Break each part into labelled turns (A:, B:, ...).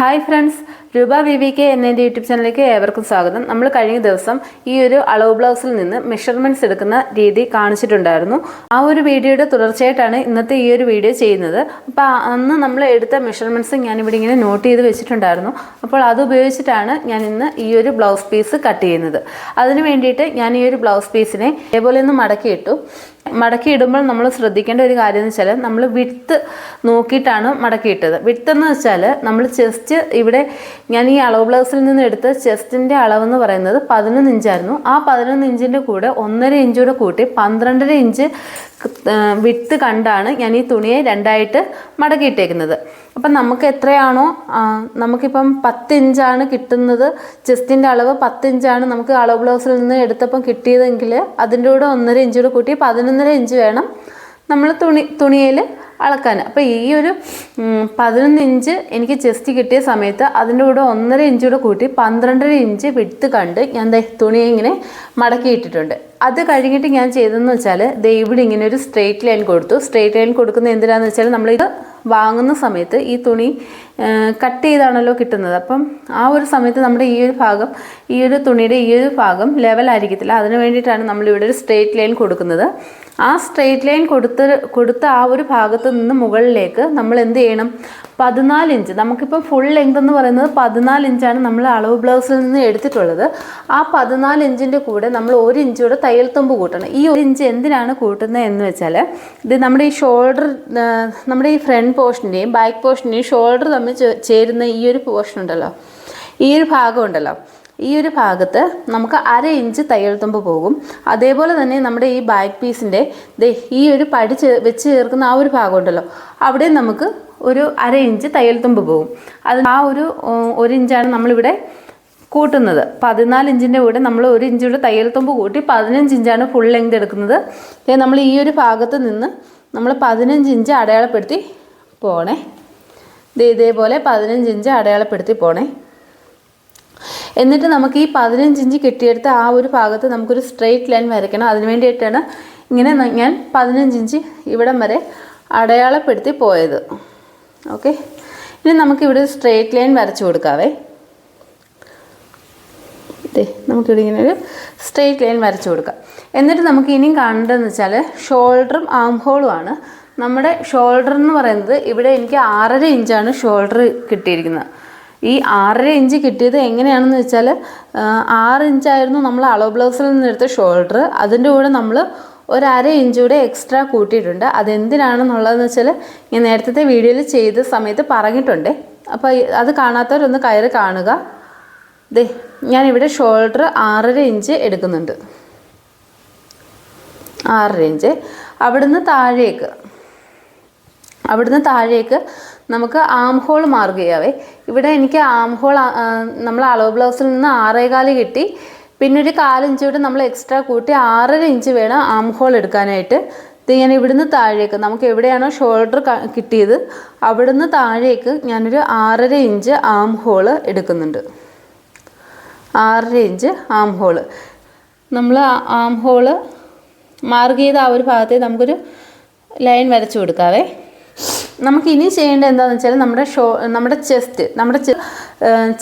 A: Hi friends Roopa V V K എന്ന എന്റെ YouTube ചാനലിലേക്ക് ഏവർക്കും സ്വാഗതം. നമ്മൾ കഴിഞ്ഞ ദിവസം ഈ ഒരു അളവ് ബ്ലൗസിൽ നിന്ന് മെഷർമെന്റ്സ് എടുക്കുന്ന രീതി കാണിച്ചിട്ടുണ്ടായിരുന്നു. ആ ഒരു വീഡിയോയുടെ തുടർച്ചയായിട്ടാണ് ഇന്നത്തെ ഈ ഒരു വീഡിയോ ചെയ്യുന്നത്. അപ്പോൾ അന്ന് നമ്മൾ എടുത്ത മെഷർമെന്റ്സ് ഞാനിവിടെ ഇങ്ങനെ നോട്ട് ചെയ്ത് വെച്ചിട്ടുണ്ടായിരുന്നു. അപ്പോൾ അത് ഉപയോഗിച്ചിട്ടാണ് ഞാൻ ഇന്ന് ഈ ഒരു ബ്ലൗസ് പീസ് കട്ട് ചെയ്യുന്നത്. അതിന് വേണ്ടിയിട്ട് ഞാൻ ഈ ഒരു ബ്ലൗസ് പീസിനെ ഇതേപോലെ ഒന്ന് മടക്കിയിട്ടു. മടക്കി ഇടുമ്പോൾ നമ്മൾ ശ്രദ്ധിക്കേണ്ട ഒരു കാര്യം എന്ന് വെച്ചാൽ നമ്മൾ വിട്ത്ത് നോക്കിയിട്ടാണ് മടക്കിയിട്ടത്. വിട്ത്ത് എന്ന് വെച്ചാൽ നമ്മൾ ചെസ്റ്റ് ഇവിടെ ഞാൻ ഈ അളവ് ബ്ലൗസിൽ നിന്ന് എടുത്ത ചെസ്റ്റിന്റെ അളവെന്ന് പറയുന്നത് പതിനൊന്ന് ഇഞ്ചായിരുന്നു. ആ പതിനൊന്ന് ഇഞ്ചിന്റെ കൂടെ ഒന്നര ഇഞ്ചൂടെ കൂട്ടി പന്ത്രണ്ടര ഇഞ്ച് വിട്ത്ത് കണ്ടാണ് ഞാൻ ഈ തുണിയെ രണ്ടായിട്ട് മടക്കിയിട്ടേക്കുന്നത്. അപ്പം നമുക്ക് എത്രയാണോ നമുക്കിപ്പം പത്ത് ഇഞ്ചാണ് കിട്ടുന്നത്. ചെസ്റ്റിന്റെ അളവ് പത്ത് ഇഞ്ചാണ് നമുക്ക് അളവ് ബ്ലൗസിൽ നിന്ന് എടുത്തപ്പം കിട്ടിയതെങ്കിൽ അതിന്റെ കൂടെ ഒന്നര ഇഞ്ചൂടെ കൂട്ടി പതിനൊന്നര ഇഞ്ച് വേണം. നമ്മൾ തുണി തുണിയിൽ അളക്കാൻ അപ്പോൾ ഈ ഒരു പതിനൊന്ന് ഇഞ്ച് എനിക്ക് ചെസ്റ്റ് കിട്ടിയ സമയത്ത് അതിന്റെ കൂടെ ഒന്നര ഇഞ്ച് കൂടെ കൂട്ടി പന്ത്രണ്ടര ഇഞ്ച് വിട്ട് കണ്ട് ഞാൻ തുണി ഇങ്ങനെ മടക്കിയിട്ടിട്ടുണ്ട് അത് കഴിഞ്ഞിട്ട് ഞാൻ ചെയ്തതെന്ന് വെച്ചാൽ ഇവിടെ ഇങ്ങനെ ഒരു സ്ട്രെയിറ്റ് ലൈൻ കൊടുത്തു. സ്ട്രെയിറ്റ് ലൈൻ കൊടുക്കുന്ന എന്തിനാന്ന് വെച്ചാൽ നമ്മളിത് വാങ്ങുന്ന സമയത്ത് ഈ തുണി കട്ട് ചെയ്താണല്ലോ കിട്ടുന്നത്. അപ്പം ആ ഒരു സമയത്ത് നമ്മുടെ ഈ ഒരു ഭാഗം ഈ ഒരു തുണിയുടെ ഈ ഒരു ഭാഗം ലെവൽ ലെവലായിരിക്കത്തില്ല അതിന് വേണ്ടിയിട്ടാണ് നമ്മളിവിടെ ഒരു സ്ട്രെയിറ്റ് ലൈൻ കൊടുക്കുന്നത്. ആ സ്ട്രെയിറ്റ് ലൈൻ കൊടുത്ത് കൊടുത്ത ആ ഒരു ഭാഗത്ത് നിന്ന് മുകളിലേക്ക് നമ്മൾ എന്ത് ചെയ്യണം? പതിനാല് ഇഞ്ച്. നമുക്കിപ്പോൾ ഫുൾ ലെങ്ത് എന്ന് പറയുന്നത് പതിനാല് ഇഞ്ചാണ് നമ്മൾ അളവ് ബ്ലൗസിൽ നിന്ന് എടുത്തിട്ടുള്ളത്. ആ പതിനാല് ഇഞ്ചിന്റെ കൂടെ നമ്മൾ ഒരു ഇഞ്ചൂടെ തയ്യൽ തുമ്പ് കൂട്ടണം. ഈ ഒരു ഇഞ്ച് എന്തിനാണ് കൂട്ടുന്നത് എന്ന് വെച്ചാൽ ഇത് നമ്മുടെ ഈ ഷോൾഡർ നമ്മുടെ ഈ ഫ്രണ്ട് പോർഷന്റെയും ബാക്ക് പോർഷന്റെയും ഷോൾഡർ തമ്മിൽ ചേരുന്ന ഈ ഒരു പോർഷൻ ഉണ്ടല്ലോ. ഈ ഒരു ഭാഗം ഉണ്ടല്ലോ. ഈ ഒരു ഭാഗത്ത് നമുക്ക് അര ഇഞ്ച് തയ്യൽ തുമ്പ് പോകും. അതേപോലെ തന്നെ നമ്മുടെ ഈ ബാക്ക് പീസിന്റെ ഈ ഒരു പടി വെച്ച് ചേർക്കുന്ന ആ ഒരു ഭാഗം ഉണ്ടല്ലോ അവിടെ നമുക്ക് ഒരു അര ഇഞ്ച് തയ്യൽ തുമ്പ് പോകും. അത് ആ ഒരു ഒരു ഇഞ്ചാണ് നമ്മളിവിടെ കൂട്ടുന്നത്. പതിനാല് ഇഞ്ചിന്റെ കൂടെ നമ്മൾ ഒരു ഇഞ്ച് തയ്യൽ തുമ്പ് കൂട്ടി പതിനഞ്ച് ഇഞ്ചാണ് ഫുൾ ലെങ്ത് എടുക്കുന്നത്. നമ്മൾ ഈ ഒരു ഭാഗത്ത് നിന്ന് നമ്മൾ പതിനഞ്ച് ഇഞ്ച് അടയാളപ്പെടുത്തി പോണേ. ഇതേപോലെ പതിനഞ്ച് ഇഞ്ച് അടയാളപ്പെടുത്തി പോണേ. എന്നിട്ട് നമുക്ക് ഈ പതിനഞ്ച് ഇഞ്ച് കെട്ടിയെടുത്ത ആ ഒരു ഭാഗത്ത് നമുക്കൊരു സ്ട്രെയിറ്റ് ലൈൻ വരയ്ക്കണം. അതിന് വേണ്ടിയിട്ടാണ് ഇങ്ങനെ ഞാൻ പതിനഞ്ച് ഇഞ്ച് ഇവിടം വരെ അടയാളപ്പെടുത്തി പോയത്. ഓക്കെ ഇനി നമുക്കിവിടെ സ്ട്രെയിറ്റ് ലൈൻ വരച്ചു കൊടുക്കാവേ. ദേ നമുക്കിവിടെ ഇങ്ങനെ ഒരു സ്ട്രെയിറ്റ് ലൈൻ വരച്ചു കൊടുക്കാം. എന്നിട്ട് നമുക്ക് ഇനിയും കാണേണ്ടതെന്ന് വെച്ചാൽ ഷോൾഡറും ആം ഹോളും ആണ്. നമ്മുടെ ഷോൾഡർ എന്ന് പറയുന്നത് ഇവിടെ എനിക്ക് ആറര ഇഞ്ചാണ് ഷോൾഡർ കിട്ടിയിരിക്കുന്നത്. ഈ ആറര ഇഞ്ച് കിട്ടിയത് എങ്ങനെയാണെന്ന് വെച്ചാൽ ആറ് ഇഞ്ചായിരുന്നു നമ്മൾ അളവ് ബ്ലൗസിൽ നിന്ന് എടുത്ത ഷോൾഡർ. അതിന്റെ കൂടെ നമ്മൾ ഒരു അര ഇഞ്ച് കൂടെ എക്സ്ട്രാ കൂട്ടിയിട്ടുണ്ട്. അതെന്തിനാണെന്നുള്ളതെന്ന് വെച്ചാൽ ഞാൻ നേരത്തെ വീഡിയോയിൽ ചെയ്ത സമയത്ത് പറഞ്ഞിട്ടുണ്ട്. അപ്പോൾ അത് കാണാത്തവരൊന്ന് കയറി കാണുക. ദേ ഞാനിവിടെ ഷോൾഡർ ആറര ഇഞ്ച് എടുക്കുന്നുണ്ട്. ആറര ഇഞ്ച്. അവിടുന്ന് താഴേക്ക്. അവിടുന്ന് താഴേക്ക് നമുക്ക് ആം ഹോൾ മാർക്ക് ചെയ്യാവേ. ഇവിടെ എനിക്ക് ആം ഹോൾ നമ്മൾ അളവ് ബ്ലൗസിൽ നിന്ന് ആറേകാൽ കിട്ടി. പിന്നെ ഒരു കാലിഞ്ച് കൂടെ നമ്മൾ എക്സ്ട്രാ കൂട്ടി ആറര ഇഞ്ച് വേണം ആം ഹോൾ എടുക്കാനായിട്ട്. ഇത് ഞാൻ ഇവിടുന്ന് താഴേക്ക് നമുക്ക് എവിടെയാണോ ഷോൾഡർ കിട്ടിയത് അവിടുന്ന് താഴേക്ക് ഞാനൊരു ആറര ഇഞ്ച് ആം ഹോൾ എടുക്കുന്നുണ്ട്. ആറര ഇഞ്ച് ആം ഹോൾ നമ്മൾ ആം ഹോൾ മാർക്ക് ചെയ്ത ആ ഒരു ഭാഗത്തെ നമുക്കൊരു ലൈൻ വരച്ചു കൊടുക്കാവേ. നമുക്ക് ഇനി ചെയ്യേണ്ടത് എന്താണെന്ന് വെച്ചാൽ നമ്മുടെ ഷോ നമ്മുടെ ചെസ്റ്റ് നമ്മുടെ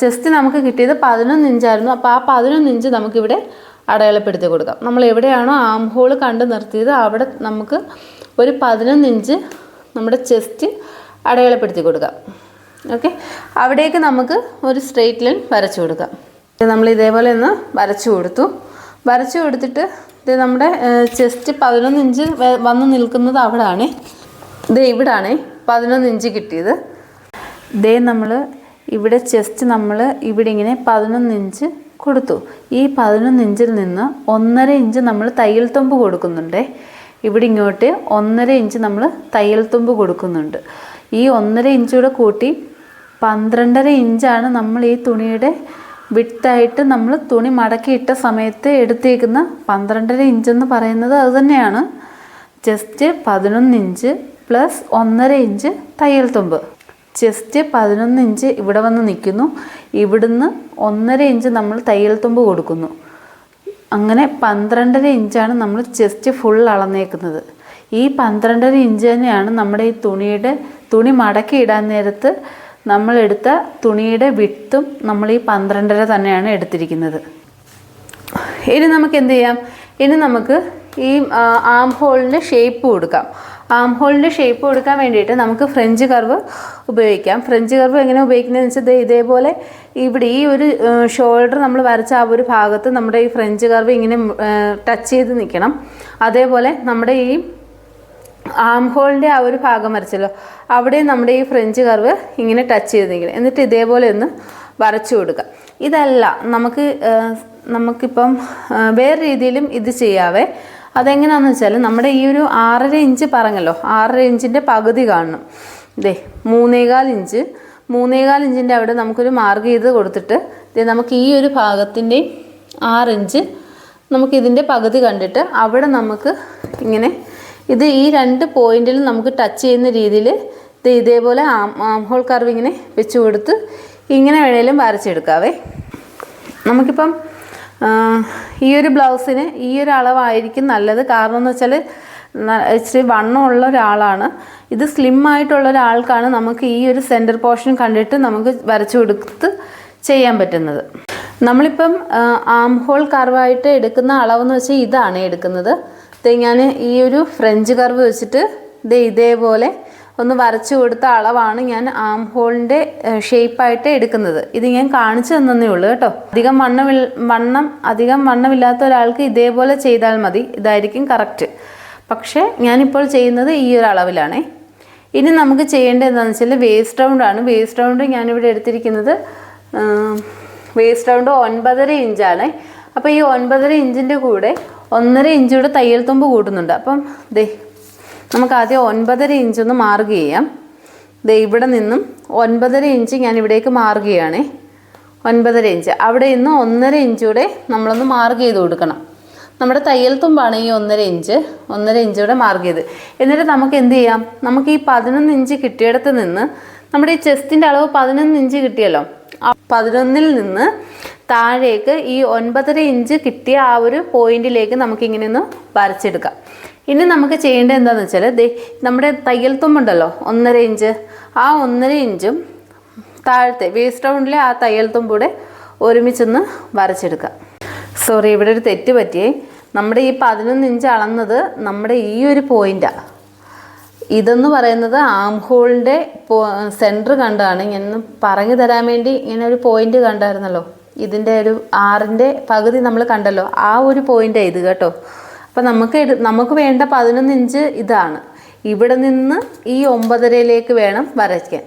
A: ചെസ്റ്റ് നമുക്ക് കിട്ടിയത് പതിനൊന്ന് ഇഞ്ചായിരുന്നു. അപ്പോൾ ആ പതിനൊന്ന് ഇഞ്ച് നമുക്കിവിടെ അടയാളപ്പെടുത്തി കൊടുക്കാം. നമ്മൾ എവിടെയാണോ ആം ഹോൾ കണ്ട് നിർത്തിയത് അവിടെ നമുക്ക് ഒരു പതിനൊന്ന് ഇഞ്ച് നമ്മുടെ ചെസ്റ്റ് അടയാളപ്പെടുത്തി കൊടുക്കാം. ഓക്കെ അവിടേക്ക് നമുക്ക് ഒരു സ്ട്രെയിറ്റ് ലൈൻ വരച്ചു കൊടുക്കാം. നമ്മൾ ഇതേപോലെ ഒന്ന് വരച്ചു കൊടുത്തു. വരച്ചു കൊടുത്തിട്ട് ഇത് നമ്മുടെ ചെസ്റ്റ് പതിനൊന്ന് ഇഞ്ച് വന്ന് നിൽക്കുന്നത് അവിടാണ്. ഇത് ഇവിടാണ്. പതിനൊന്ന് ഇഞ്ച് കിട്ടിയത്. ദേ നമ്മൾ ഇവിടെ ചെസ്റ്റ് നമ്മൾ ഇവിടെ ഇങ്ങനെ പതിനൊന്ന് ഇഞ്ച് കൊടുത്തു. ഈ പതിനൊന്ന് ഇഞ്ചിൽ നിന്ന് ഒന്നര ഇഞ്ച് നമ്മൾ തയ്യൽ തുമ്പ് കൊടുക്കുന്നുണ്ടേ. ഇവിടെ ഇങ്ങോട്ട് ഒന്നര ഇഞ്ച് നമ്മൾ തയ്യൽ തുമ്പ് കൊടുക്കുന്നുണ്ട്. ഈ ഒന്നര ഇഞ്ച് കൂടെ കൂട്ടി പന്ത്രണ്ടര ഇഞ്ചാണ് നമ്മൾ ഈ തുണിയുടെ വിട്ടായിട്ട് നമ്മൾ തുണി മടക്കിയിട്ട സമയത്ത് എടുത്തേക്കുന്ന പന്ത്രണ്ടര ഇഞ്ചെന്ന് പറയുന്നത് അത് തന്നെയാണ്. ജസ്റ്റ് പതിനൊന്ന് ഇഞ്ച് പ്ലസ് ഒന്നര ഇഞ്ച് തയ്യൽ തുമ്പ്. ചെസ്റ്റ് പതിനൊന്ന് ഇഞ്ച് ഇവിടെ വന്ന് നിൽക്കുന്നു. ഇവിടുന്ന് ഒന്നര ഇഞ്ച് നമ്മൾ തയ്യൽ തുമ്പ് കൊടുക്കുന്നു. അങ്ങനെ പന്ത്രണ്ടര ഇഞ്ചാണ് നമ്മൾ ചെസ്റ്റ് ഫുൾ അളന്നേക്കുന്നത്. ഈ പന്ത്രണ്ടര ഇഞ്ച് തന്നെയാണ് നമ്മുടെ ഈ തുണിയുടെ തുണി മടക്കി ഇടാൻ നേരത്ത് നമ്മളെടുത്ത തുണിയുടെ വിട്ടും നമ്മൾ ഈ പന്ത്രണ്ടര തന്നെയാണ് എടുത്തിരിക്കുന്നത്. ഇനി നമുക്ക് എന്ത് ചെയ്യാം? ഇനി നമുക്ക് ഈ ആം ഹോളിന്റെ ഷേപ്പ് കൊടുക്കാം. ആം ഹോളിന്റെ ഷേപ്പ് കൊടുക്കാൻ വേണ്ടിയിട്ട് നമുക്ക് ഫ്രഞ്ച് കർവ് ഉപയോഗിക്കാം. ഫ്രഞ്ച് കർവ് എങ്ങനെ ഉപയോഗിക്കുന്നതെന്ന് വെച്ചാൽ ഇതേപോലെ ഇവിടെ ഈ ഒരു ഷോൾഡർ നമ്മൾ വരച്ച ആ ഒരു ഭാഗത്ത് നമ്മുടെ ഈ ഫ്രഞ്ച് കർവ് ഇങ്ങനെ ടച്ച് ചെയ്ത് നിൽക്കണം അതേപോലെ നമ്മുടെ ഈ ആം ഹോളിന്റെ ആ ഒരു ഭാഗം വരച്ചല്ലോ അവിടെ നമ്മുടെ ഈ ഫ്രഞ്ച് കർവ് ഇങ്ങനെ ടച്ച് ചെയ്ത് നിൽക്കണം എന്നിട്ട് ഇതേപോലെ ഒന്ന് വരച്ചു കൊടുക്കുക. ഇതല്ല നമുക്ക് നമുക്കിപ്പം വേറെ രീതിയിലും ഇത് ചെയ്യാവേ. അതെങ്ങനെയാണെന്ന് വെച്ചാൽ നമ്മുടെ ഈ ഒരു ആറര ഇഞ്ച് പറഞ്ഞല്ലോ ആറര ഇഞ്ചിന്റെ പകുതി കാണണം. ഇതേ മൂന്നേകാൽ ഇഞ്ച്. മൂന്നേകാൽ ഇഞ്ചിന്റെ അവിടെ നമുക്കൊരു മാർക്ക് ചെയ്ത് കൊടുത്തിട്ട് ദേ നമുക്ക് ഈ ഒരു ഭാഗത്തിന്റെ ആറ് ഇഞ്ച് നമുക്ക് ഇതിന്റെ പകുതി കണ്ടിട്ട് അവിടെ നമുക്ക് ഇങ്ങനെ ഇത് ഈ രണ്ട് പോയിന്റിലും നമുക്ക് ടച്ച് ചെയ്യുന്ന രീതിയിൽ ഇത് ഇതേപോലെ ആം ആം ഹോൾ കർവ് ഇങ്ങനെ വെച്ച് കൊടുത്ത് ഇങ്ങനെ വേണേലും വരച്ചെടുക്കാവേ. നമുക്കിപ്പം ഈ ഒരു ബ്ലൗസിന് ഈ ഒരു അളവായിരിക്കും നല്ലത്. കാരണം എന്ന് വെച്ചാൽ ഇച്ചിരി വണ്ണമുള്ള ഒരാളാണ്. ഇത് സ്ലിം ആയിട്ടുള്ള ഒരാൾക്കാണ് നമുക്ക് ഈ ഒരു സെന്റർ പോർഷൻ കണ്ടിട്ട് നമുക്ക് വരച്ചു കൊടുത്ത് ചെയ്യാൻ പറ്റുന്നത്. നമ്മളിപ്പം ആം ഹോൾ കർവായിട്ട് എടുക്കുന്ന അളവെന്ന് വെച്ചാൽ ഇതാണ് എടുക്കുന്നത്. ഞാൻ ഈ ഒരു ഫ്രഞ്ച് കർവ് വെച്ചിട്ട് ഇത് ഇതേപോലെ ഒന്ന് വരച്ചു കൊടുത്ത അളവാണ് ഞാൻ ആം ഹോളിന്റെ ഷേപ്പായിട്ട് എടുക്കുന്നത്. ഇത് ഞാൻ കാണിച്ചു തന്നേ ഉള്ളൂ കേട്ടോ. അധികം വണ്ണം വണ്ണം അധികം വണ്ണമില്ലാത്ത ഒരാൾക്ക് ഇതേപോലെ ചെയ്താൽ മതി. ഇതായിരിക്കും കറക്റ്റ് പക്ഷേ ഞാനിപ്പോൾ ചെയ്യുന്നത് ഈ ഒരു അളവിലാണേ. ഇനി നമുക്ക് ചെയ്യേണ്ടത് എന്താണെന്ന് വെച്ചാൽ വേസ്റ്റ് റൗണ്ടാണ് വേസ്റ്റ് റൗണ്ട് ഞാനിവിടെ എടുത്തിരിക്കുന്നത് വേസ്റ്റ് റൗണ്ട് ഒൻപതര ഇഞ്ചാണ് അപ്പോൾ ഈ ഒൻപതര ഇഞ്ചിന്റെ കൂടെ ഒന്നര ഇഞ്ചൂടെ തയ്യൽ തുമ്പ് കൂട്ടുന്നുണ്ട്. അപ്പം ദേ നമുക്ക് ആദ്യം ഒൻപതര ഇഞ്ച് ഒന്ന് മാർക്ക് ചെയ്യാം. ദേ ഇവിടെ നിന്നും ഒൻപതര ഇഞ്ച് ഞാൻ ഇവിടേക്ക് മാർക്ക് ഒൻപതര ഇഞ്ച് അവിടെ നിന്ന് ഒന്നര ഇഞ്ചൂടെ നമ്മളൊന്ന് മാർക്ക് ചെയ്ത് കൊടുക്കണം. നമ്മുടെ തയ്യൽ തുമ്പാണ് ഈ ഒന്നര ഇഞ്ച് ഒന്നര ഇഞ്ചൂടെ മാർക്ക് ചെയ്ത്. എന്നിട്ട് നമുക്ക് എന്ത് ചെയ്യാം? നമുക്ക് ഈ പതിനൊന്ന് ഇഞ്ച് കിട്ടിയിടത്ത് നിന്ന് നമ്മുടെ ഈ ചെസ്റ്റിന്റെ അളവ് പതിനൊന്ന് ഇഞ്ച് കിട്ടിയല്ലോ. പതിനൊന്നിൽ നിന്ന് താഴേക്ക് ഈ ഒൻപതര ഇഞ്ച് കിട്ടിയ ആ ഒരു പോയിന്റിലേക്ക് നമുക്ക് ഇങ്ങനെ ഒന്ന് വരച്ചെടുക്കാം. ഇനി നമുക്ക് ചെയ്യേണ്ടത് എന്താണെന്ന് വെച്ചാൽ ദേ നമ്മുടെ തയ്യൽ തുമ്പുണ്ടല്ലോ ഒന്നര ഇഞ്ച് ആ ഒന്നര ഇഞ്ചും താഴത്തെ വേസ്റ്റ് റൗണ്ടിലെ ആ തയ്യൽ തുമ്പൂടെ ഒരുമിച്ചൊന്ന് വരച്ചെടുക്കുക സോറി ഇവിടെ ഒരു തെറ്റ് പറ്റിയേ. നമ്മുടെ ഈ പതിനൊന്ന് ഇഞ്ച് അളന്നത് നമ്മുടെ ഈ ഒരു പോയിന്റാണ് ഇതെന്ന് പറയുന്നത് ആം ഹോളിന്റെ സെന്റർ കണ്ടാണ്. ഞാൻ പറഞ്ഞു തരാൻ വേണ്ടി ഇങ്ങനെ ഒരു പോയിന്റ് കണ്ടായിരുന്നല്ലോ. ഇതിന്റെ ഒരു ആറിന്റെ പകുതി നമ്മൾ കണ്ടല്ലോ. ആ ഒരു പോയിന്റാണ് ഇത് കേട്ടോ. അപ്പം നമുക്ക് നമുക്ക് വേണ്ട പതിനൊന്ന് ഇഞ്ച് ഇതാണ്. ഇവിടെ നിന്ന് ഈ ഒമ്പതരയിലേക്ക് വേണം വരയ്ക്കാൻ.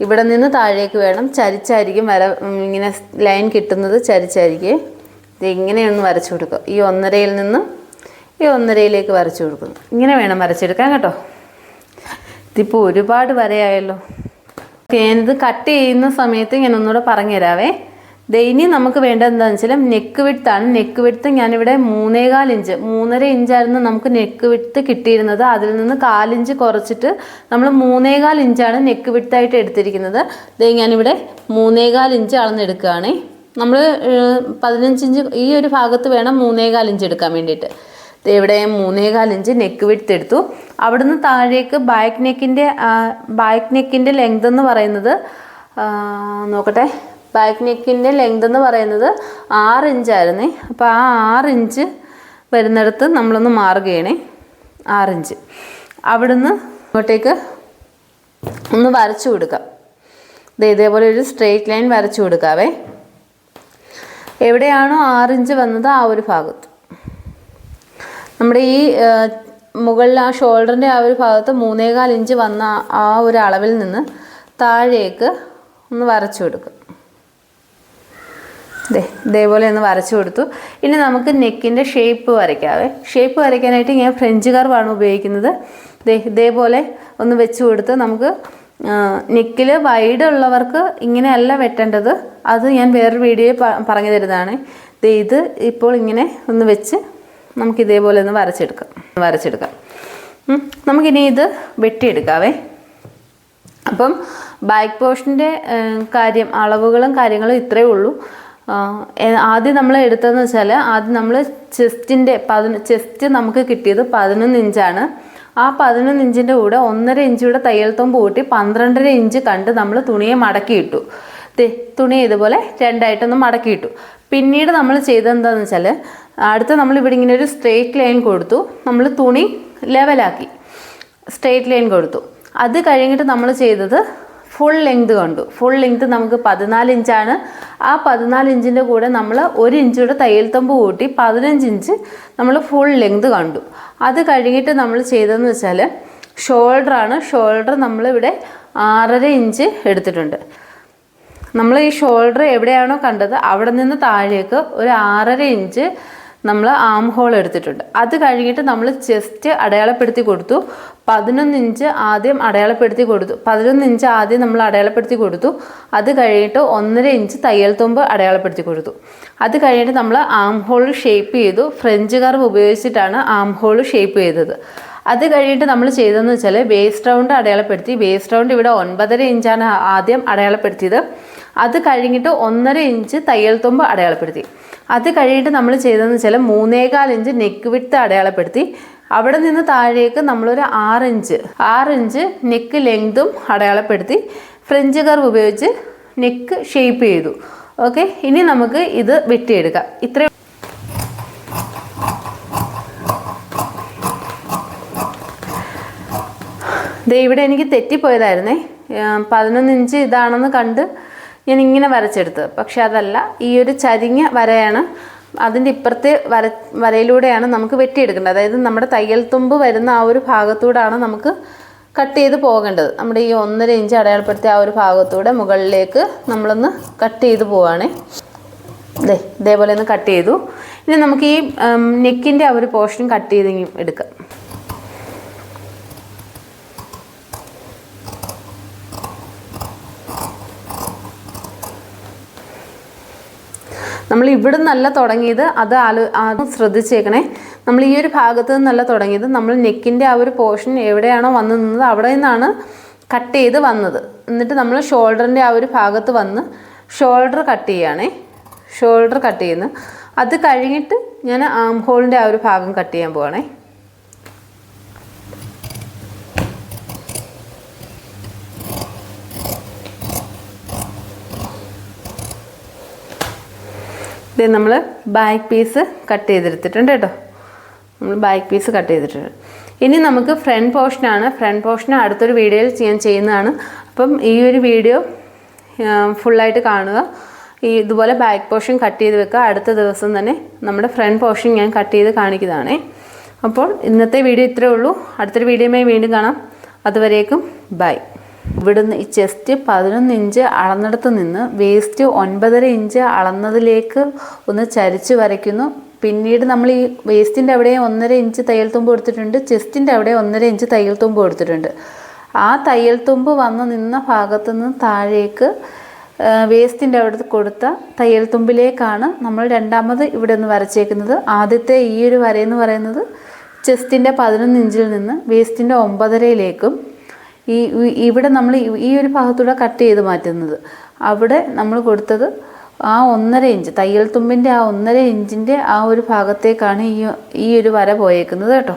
A: ഇവിടെ നിന്ന് താഴേക്ക് വേണം. ചരിച്ചായിരിക്കും വര ഇങ്ങനെ ലൈൻ കിട്ടുന്നത് ചരിച്ചായിരിക്കും. ഇത് ഇങ്ങനെയൊന്ന് വരച്ചു കൊടുക്കുക. ഈ ഒന്നരയിൽ നിന്ന് ഈ ഒന്നരയിലേക്ക് വരച്ചു കൊടുക്കുന്നു. ഇങ്ങനെ വേണം വരച്ചെടുക്കാൻ കേട്ടോ. ഇതിപ്പോൾ ഒരുപാട് വരയായല്ലോ. ഞാനിത് കട്ട് ചെയ്യുന്ന സമയത്ത് ഞാൻ ഒന്നുകൂടെ പറഞ്ഞു തരാവേ ദേ ഇനി നമുക്ക് വേണ്ടത് എന്താണെന്ന് വെച്ചാൽ നെക്ക് വിട്ത്താണ് നെക്ക് വിട്ത്ത് ഞാനിവിടെ മൂന്നേകാൽ ഇഞ്ച് മൂന്നര ഇഞ്ചായിരുന്നു നമുക്ക് നെക്ക് വിട്ത്ത് കിട്ടിയിരുന്നത്. അതിൽ നിന്ന് കാലിഞ്ച് കുറച്ചിട്ട് നമ്മൾ മൂന്നേകാൽ ഇഞ്ചാണ് നെക്ക് വിട്ടായിട്ട് എടുത്തിരിക്കുന്നത്. ഇത് ഞാനിവിടെ മൂന്നേകാൽ ഇഞ്ച് അളന്നെടുക്കുകയാണേ നമ്മൾ പതിനഞ്ച് ഇഞ്ച് ഈ ഒരു ഭാഗത്ത് വേണം മൂന്നേകാൽ ഇഞ്ച് എടുക്കാൻ വേണ്ടിയിട്ട്. ഇവിടെ മൂന്നേകാൽ ഇഞ്ച് നെക്ക് വിട്ട് എടുത്തു. അവിടുന്ന് താഴേക്ക് ബാക്ക് നെക്കിന്റെ ബാക്ക് നെക്കിന്റെ ലെങ്ത് എന്ന് പറയുന്നത് നോക്കട്ടെ. ബാക്ക് നെക്കിന്റെ ലെങ്ത് എന്ന് പറയുന്നത് ആറ് ഇഞ്ചായിരുന്നേ അപ്പോൾ ആ ആറ് ഇഞ്ച് വരുന്നിടത്ത് നമ്മളൊന്ന് മാർക്ക് ചെയ്യണേ. ഇഞ്ച് അവിടുന്ന് ഇങ്ങോട്ടേക്ക് ഒന്ന് വരച്ചു കൊടുക്കാം. ഇത് ഇതേപോലെ ഒരു സ്ട്രെയിറ്റ് ലൈൻ വരച്ചു കൊടുക്കാവേ. എവിടെയാണോ ആറിഞ്ച് വന്നത് ആ ഒരു ഭാഗത്ത്. നമ്മുടെ ഈ മുകളിൽ ആ ഷോൾഡറിന്റെ ആ ഒരു ഭാഗത്ത് മൂന്നേകാൽ ഇഞ്ച് വന്ന ആ- ഒരു അളവിൽ നിന്ന് താഴേക്ക് ഒന്ന് വരച്ചു കൊടുക്കും. ദേ ഇതേപോലെ ഒന്ന് വരച്ചു കൊടുത്തു. ഇനി നമുക്ക് നെക്കിന്റെ ഷേപ്പ് വരയ്ക്കാവേ ഷേപ്പ് വരയ്ക്കാനായിട്ട് ഞാൻ ഫ്രഞ്ച് കർവാണ് ഉപയോഗിക്കുന്നത്. ഇതേപോലെ ഒന്ന് വെച്ച് കൊടുത്ത് നമുക്ക് നെക്കിൽ വൈഡ് ഉള്ളവർക്ക് ഇങ്ങനെയല്ല വെട്ടേണ്ടത്. അത് ഞാൻ വേറൊരു വീഡിയോ പറഞ്ഞു തരുന്നതാണ്. ഇത് ഇപ്പോൾ ഇങ്ങനെ ഒന്ന് വെച്ച് നമുക്ക് ഇതേപോലെ ഒന്ന് വരച്ചെടുക്കാം. വരച്ചെടുക്കാം. നമുക്കിനി ഇത് വെട്ടിയെടുക്കാവേ. അപ്പം ബാക്ക് പോർഷന്റെ കാര്യം അളവുകളും കാര്യങ്ങളും ഇത്രയേ ഉള്ളൂ. ആദ്യം നമ്മൾ എടുത്തതെന്ന് വെച്ചാൽ ആദ്യം നമ്മൾ ചെസ്റ്റിന്റെ പതിന ചെസ്റ്റ് നമുക്ക് കിട്ടിയത് പതിനൊന്ന് ഇഞ്ചാണ്. ആ പതിനൊന്ന് ഇഞ്ചിന്റെ കൂടെ ഒന്നര ഇഞ്ചൂടെ തയ്യൽ തുമ്പ് കൂട്ടി പന്ത്രണ്ടര ഇഞ്ച് കണ്ട് നമ്മൾ തുണിയെ മടക്കിയിട്ടു. തുണി ഇതുപോലെ രണ്ടായിട്ടൊന്ന് മടക്കിയിട്ടു. പിന്നീട് നമ്മൾ ചെയ്തെന്താന്ന് വെച്ചാൽ അടുത്ത നമ്മൾ ഇവിടെ ഇങ്ങനെ ഒരു സ്ട്രെയിറ്റ് ലൈൻ കൊടുത്തു. നമ്മൾ തുണി ലെവലാക്കി. സ്ട്രെയിറ്റ് ലൈൻ കൊടുത്തു. അത് കഴിഞ്ഞിട്ട് നമ്മൾ ചെയ്തത് ഫുൾ ലെങ്ത് കണ്ടു. ഫുൾ ലെങ്ത് നമുക്ക് പതിനാല് ഇഞ്ചാണ്. ആ പതിനാല് ഇഞ്ചിന്റെ കൂടെ നമ്മൾ ഒരു ഇഞ്ചൂടെ തയ്യൽ തമ്പ് കൂട്ടി പതിനഞ്ച് ഇഞ്ച് നമ്മൾ ഫുൾ ലെങ്ത് കണ്ടു. അത് കഴിഞ്ഞിട്ട് നമ്മൾ ചെയ്തതെന്ന് വെച്ചാൽ ഷോൾഡറാണ് ഷോൾഡർ നമ്മളിവിടെ ആറര ഇഞ്ച് എടുത്തിട്ടുണ്ട്. നമ്മൾ ഈ ഷോൾഡർ എവിടെയാണോ കണ്ടത് അവിടെ നിന്ന് താഴേക്ക് ഒരു ആറര ഇഞ്ച് നമ്മൾ ആം ഹോൾ എടുത്തിട്ടുണ്ട്. അത് കഴിഞ്ഞിട്ട് നമ്മൾ ചെസ്റ്റ് അടയാളപ്പെടുത്തി കൊടുത്തു. പതിനൊന്ന് ഇഞ്ച് ആദ്യം അടയാളപ്പെടുത്തി കൊടുത്തു. പതിനൊന്ന് ഇഞ്ച് ആദ്യം നമ്മൾ അടയാളപ്പെടുത്തി കൊടുത്തു. അത് കഴിഞ്ഞിട്ട് ഒന്നര ഇഞ്ച് തയ്യൽ തുമ്പ് അടയാളപ്പെടുത്തി കൊടുത്തു. അത് കഴിഞ്ഞിട്ട് നമ്മൾ ആം ഹോൾ ഷേപ്പ് ചെയ്തു. ഫ്രഞ്ച് കർവ് ഉപയോഗിച്ചിട്ടാണ് ആം ഹോൾ ഷേപ്പ് ചെയ്തത്. അത് കഴിഞ്ഞിട്ട് നമ്മൾ ചെയ്തതെന്ന് വെച്ചാൽ വേസ്റ്റ് റൗണ്ട് അടയാളപ്പെടുത്തി. വേസ്റ്റ് റൗണ്ട് ഇവിടെ ഒൻപതര ഇഞ്ചാണ് ആദ്യം അടയാളപ്പെടുത്തിയത്. അത് കഴിഞ്ഞിട്ട് ഒന്നര ഇഞ്ച് തയ്യൽ തുമ്പ് അടയാളപ്പെടുത്തി. അത് കഴിഞ്ഞിട്ട് നമ്മൾ ചെയ്തതെന്ന് വെച്ചാൽ മൂന്നേകാൽ ഇഞ്ച് നെക്ക് വിട്ട് അടയാളപ്പെടുത്തി അവിടെ നിന്ന് താഴേക്ക് നമ്മളൊരു ആറ് ഇഞ്ച് ആറ് ഇഞ്ച് നെക്ക് ലെങ്തും അടയാളപ്പെടുത്തി ഫ്രഞ്ച് കർവ് ഉപയോഗിച്ച് നെക്ക് ഷേപ്പ് ചെയ്തു. ഓക്കെ ഇനി നമുക്ക് ഇത് വെട്ടിയെടുക്കാം. ഇത്രയും ഇവിടെ എനിക്ക് തെറ്റിപ്പോയതായിരുന്നേ. പതിനൊന്ന് ഇഞ്ച് ഇതാണെന്ന് കണ്ട് ഞാൻ ഇങ്ങനെ വരച്ചെടുത്തത് പക്ഷെ അതല്ല ഈ ഒരു ചരിഞ്ഞ വരയാണ് അതിന്റെ ഇപ്പുറത്തെ വര വരയിലൂടെയാണ് നമുക്ക് വെട്ടിയെടുക്കേണ്ടത്. അതായത് നമ്മുടെ തയ്യൽ തുമ്പ് വരുന്ന ആ ഒരു ഭാഗത്തൂടാണ് നമുക്ക് കട്ട് ചെയ്ത് പോകേണ്ടത്. നമ്മുടെ ഈ ഒന്നര ഇഞ്ച് അടയാളപ്പെടുത്തിയ ആ ഒരു ഭാഗത്തൂടെ മുകളിലേക്ക് നമ്മളൊന്ന് കട്ട് ചെയ്ത് പോവുകയാണേ ദേ ഇതേപോലെ ഒന്ന് കട്ട് ചെയ്തു. ഇനി നമുക്ക് ഈ നെക്കിന്റെ ആ ഒരു പോർഷൻ കട്ട് ചെയ്ത് എടുക്കാം. നമ്മൾ ഇവിടെ നിന്നല്ല തുടങ്ങിയത് അത് ആലോ ആദ്യം ശ്രദ്ധിച്ചേക്കണേ. നമ്മൾ ഈ ഒരു ഭാഗത്ത് നിന്നല്ല തുടങ്ങിയത്. നമ്മൾ നെക്കിന്റെ ആ ഒരു പോർഷൻ എവിടെയാണോ വന്ന് നിന്നത് അവിടെ നിന്നാണ് കട്ട് ചെയ്ത് വന്നത്. എന്നിട്ട് നമ്മൾ ഷോൾഡറിന്റെ ആ ഒരു ഭാഗത്ത് വന്ന് ഷോൾഡർ കട്ട് ചെയ്യുകയാണേ. ഷോൾഡർ കട്ട് ചെയ്യുന്നു. അത് കഴിഞ്ഞിട്ട് ഞാൻ ആം ഹോളിന്റെ ആ ഒരു ഭാഗം കട്ട് ചെയ്യാൻ പോവാണേ. ഇത് നമ്മൾ ബാക്ക് പീസ് കട്ട് ചെയ്തെടുത്തിട്ടുണ്ട് കേട്ടോ. നമ്മൾ ബാക്ക് പീസ് കട്ട് ചെയ്തിട്ടുണ്ട്. ഇനി നമുക്ക് ഫ്രണ്ട് പോർഷനാണ് ഫ്രണ്ട് പോർഷൻ അടുത്തൊരു വീഡിയോയിൽ ചെയ്യാൻ ചെയ്യുന്നതാണ്. അപ്പം ഈ ഒരു വീഡിയോ ഫുള്ളായിട്ട് കാണുക. ഈ ഇതുപോലെ ബാക്ക് പോർഷൻ കട്ട് ചെയ്ത് വെക്കുക. അടുത്ത ദിവസം തന്നെ നമ്മുടെ ഫ്രണ്ട് പോർഷൻ ഞാൻ കട്ട് ചെയ്ത് കാണിക്കുന്നതാണേ. അപ്പോൾ ഇന്നത്തെ വീഡിയോ ഇത്രയേ ഉള്ളൂ. അടുത്തൊരു വീഡിയോയുമായി വീണ്ടും കാണാം. അതുവരേക്കും ബൈ ഇവിടുന്ന് ഈ ചെസ്റ്റ് പതിനൊന്ന് ഇഞ്ച് അളന്നെടുത്ത് നിന്ന് വേസ്റ്റ് ഒൻപതര ഇഞ്ച് അളന്നതിലേക്ക് ഒന്ന് ചരിച്ച് വരയ്ക്കുന്നു. പിന്നീട് നമ്മൾ ഈ വേസ്റ്റിന്റെ അവിടെ ഒന്നര ഇഞ്ച് തയ്യൽ തുമ്പ് കൊടുത്തിട്ടുണ്ട് ചെസ്റ്റിന്റെ അവിടെ ഒന്നര ഇഞ്ച് തയ്യൽ തുമ്പ് കൊടുത്തിട്ടുണ്ട് ആ തയ്യൽ തുമ്പ് വന്ന് നിന്ന ഭാഗത്തു നിന്ന് താഴേക്ക് വേസ്റ്റിന്റെ അവിടെ കൊടുത്ത തയ്യൽ തുമ്പിലേക്കാണ് നമ്മൾ രണ്ടാമത് ഇവിടെ നിന്ന് വരച്ചേക്കുന്നത്. ആദ്യത്തെ ഈ ഒരു വരയെന്ന് പറയുന്നത് ചെസ്റ്റിന്റെ പതിനൊന്ന് ഇഞ്ചിൽ നിന്ന് വേസ്റ്റിന്റെ ഒമ്പതരയിലേക്കും ഈ ഇവിടെ നമ്മൾ ഈ ഒരു ഭാഗത്തൂടെ കട്ട് ചെയ്ത് മാറ്റുന്നത്. അവിടെ നമ്മൾ കൊടുത്തത് ആ ഒന്നര ഇഞ്ച് തയ്യൽ തുമ്പിന്റെ ആ ഒന്നര ഇഞ്ചിന്റെ ആ ഒരു ഭാഗത്തേക്കാണ് ഈ ഈ ഒരു വര പോയേക്കുന്നത് കേട്ടോ.